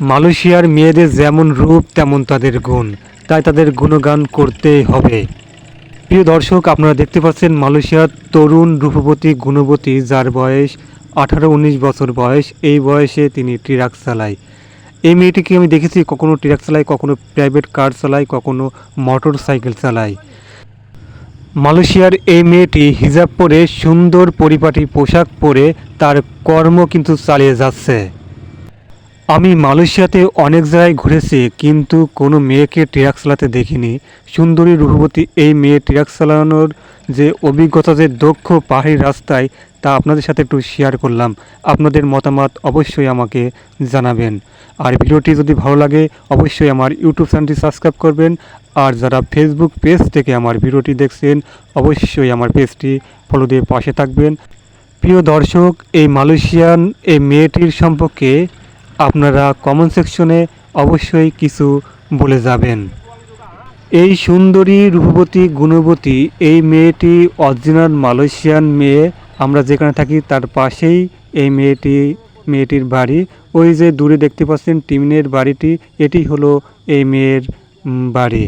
মালয়েশিয়ার মেয়েদের যেমন রূপ, তেমন তাদের গুণ। তাই তাদের গুণগান করতেই হবে। প্রিয় দর্শক, আপনারা দেখতে পাচ্ছেন মালয়েশিয়ার তরুণ রূপবতী গুণবতী, যার বয়স আঠারো উনিশ বছর বয়স। এই বয়সে তিনি ট্রাক চালায়। এই মেয়েটিকে আমি দেখেছি, কখনো ট্রাক চালায়, কখনো প্রাইভেট কার চালায়, কখনো মোটর সাইকেল চালায়। মালয়েশিয়ার এই মেয়েটি হিজাব পরে সুন্দর পরিপাটি পোশাক পরে তার কর্ম কিন্তু চালিয়ে যাচ্ছে। আমি মালয়েশিয়াতে অনেক জায়গায় ঘুরেছি, কিন্তু কোনো মেয়েকে ট্রাক চালাতে দেখিনি। সুন্দরী রূপবতী এই মেয়ে ট্রাক চালানোর যে অভিজ্ঞতা, যে দক্ষ পাহাড়ি রাস্তায়, তা আপনাদের সাথে একটু শেয়ার করলাম। আপনাদের মতামত অবশ্যই আমাকে জানাবেন। আর ভিডিওটি যদি ভালো লাগে, অবশ্যই আমার ইউটিউব চ্যানেলটি সাবস্ক্রাইব করবেন। আর যারা ফেসবুক পেজ থেকে আমার ভিডিওটি দেখছেন, অবশ্যই আমার পেজটি ফলো দিয়ে পাশে থাকবেন। প্রিয় দর্শক, এই মালয়েশিয়ান, এই মেয়েটির সম্পর্কে আপনারা কমেন্ট সেকশনে অবশ্যই কিছু বলে যাবেন। এই সুন্দরী রূপবতী গুণবতী এই মেয়েটি অরিজিনাল মালয়েশিয়ান মেয়ে। আমরা যেখানে থাকি তার পাশেই এই মেয়েটি, মেয়েটির বাড়ি। ওই যে দূরে দেখতে পাচ্ছেন টিমিনের বাড়িটি, এটি হলো এই মেয়ের বাড়ি।